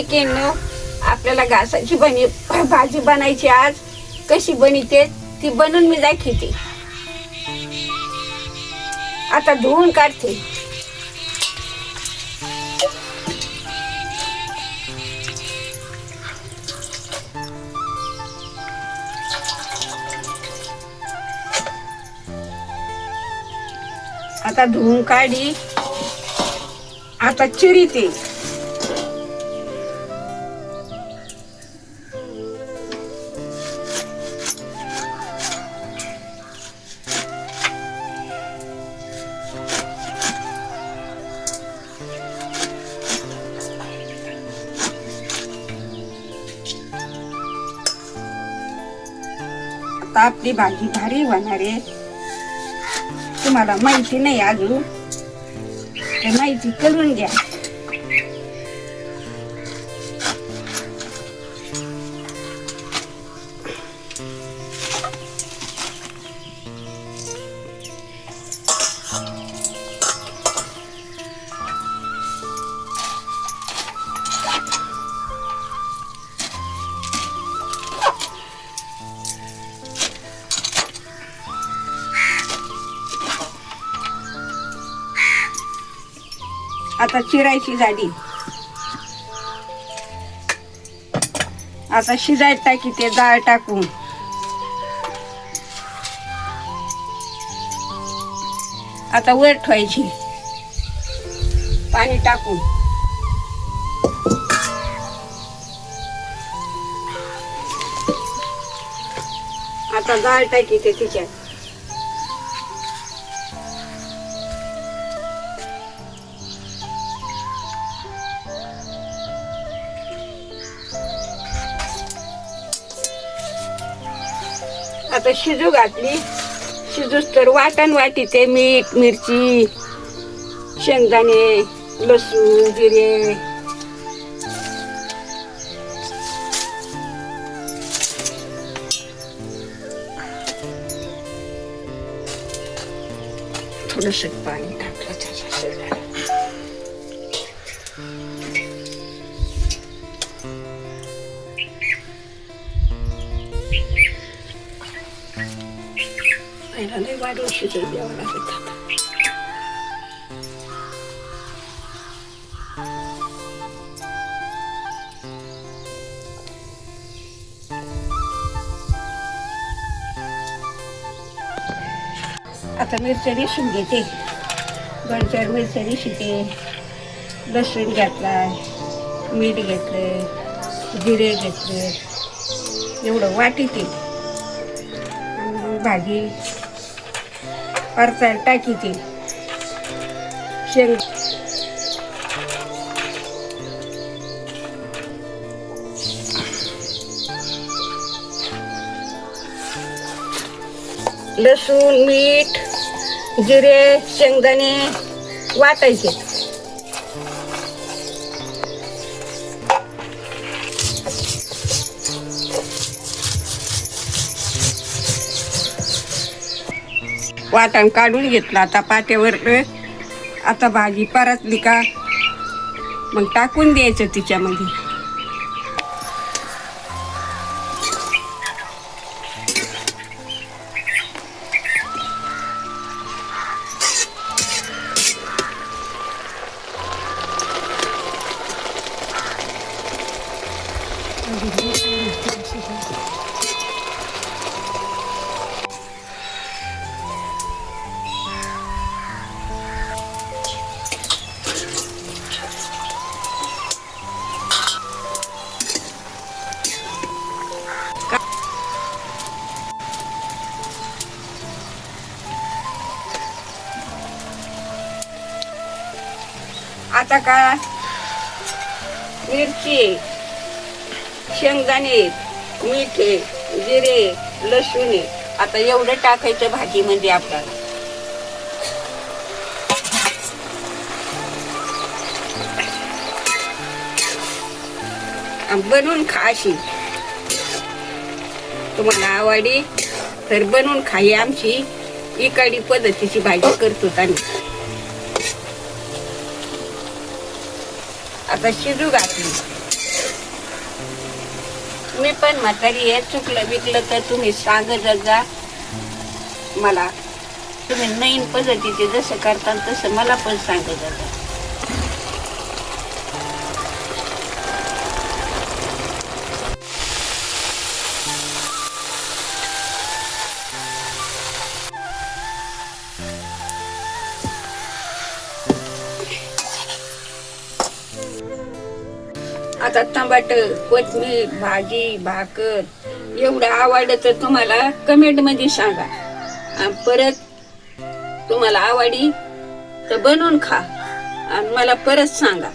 लेकींनो आपल्याला घासाची बनी भाजी बनायची आज. कशी बनिते? ती बनवून मी दाखवते. आता धुवून काढते. आता धुवून काढी. आता चिरीते. आता आपली भाजी भारी होणार आहे. तुम्हाला माहिती नाही अजून. माहिती करून घ्या. आता चिरायची झाली आता शिजायला टाकी ते डाळ टाकून. आता वर ठेवायची. पाणी टाकून. आता डाळ टाकी ते तिच्यात. आता शिजू घातली शिजूच तर वाटण वाटी ते मीठ मिरची शेंगदाणे लसूण जिरे थोडस पाणी टाकलं त्याच्या शेजारी. पहिला लय वाढून शिजून द्यावं लागत आता. आता मिरच्या रेसून घेते दोन चार मिरच्या रेशीते लसूण घातलाय मीठ घेतलं जिरे घेतले एवढं वाटी ते भाजी परतायला टाकीची शेंग लसूण मीठ जिरे शेंगदाणे वाटायचे. वाटण काढून घेतलं. आता पाट्यावर आता भाजी परतली का? मग टाकून द्यायचं तिच्यामध्ये. आता का मिरची शेंगदाणे मिठे जिरे लसूण आता एवढं टाकायचं भाजीमध्ये आपल्याला. बनवून बनवून खाशी तुम्हाला आवडी तर बनवून खाई आमची इकाडी पद्धतीची भाजी करतो आम्ही. आता शिजू घातली. मी पण म्हातारी आहे चुकलं विकलं तर तुम्ही सांगत जा मला तुम्ही नवीन पद्धतीचे जसं करता तसं मला पण सांगत जा आता टमाट कोथमीर भाजी भाकर एवढं आवडतं तर तुम्हाला कमेंटमध्ये सांगा. आणि परत तुम्हाला आवडी तर बनवून खा. आणि मला परत सांगा.